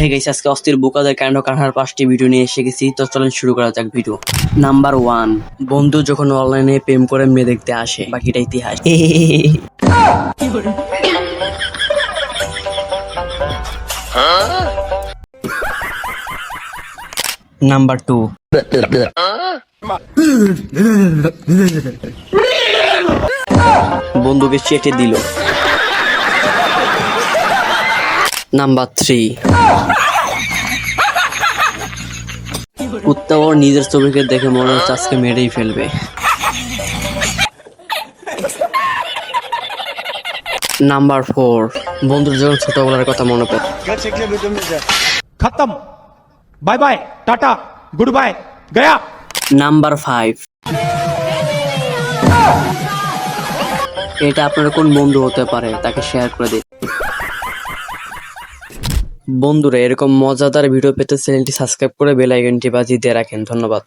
হে গেছে আজকে অস্থির বোকাদের কাণ্ড কারখানার পাঁচটি ভিডিও নিয়ে এসে গেছি। তো চলেন শুরু করা যাক ভিডিও নাম্বার ওয়ান বন্ধু যখন অনলাইনে প্রেম করে মেয়ে দেখতে আসে বাকিটা ইতিহাস। নাম্বার টু বন্ধুকে চেটে দিল। Number three. কুত্তা ওর নিজের ছবিকে দেখে মনে হচ্ছে আজকে মেরেই ফেলবে। Number four. বন্ধুর যখন ছোটবেলার কথা মনে পড়ে। খতম। বাই বাই টাটা good bye Gaya. Number five. এটা আপনার কোন বন্ধু হতে পারে তাকে শেয়ার করে দিন। বন্ধুরা এরকম মজাদার ভিডিও পেতে চ্যানেলটি সাবস্ক্রাইব করে বেল আইকনটি বাজিয়ে দিয়ে রাখেন। ধন্যবাদ।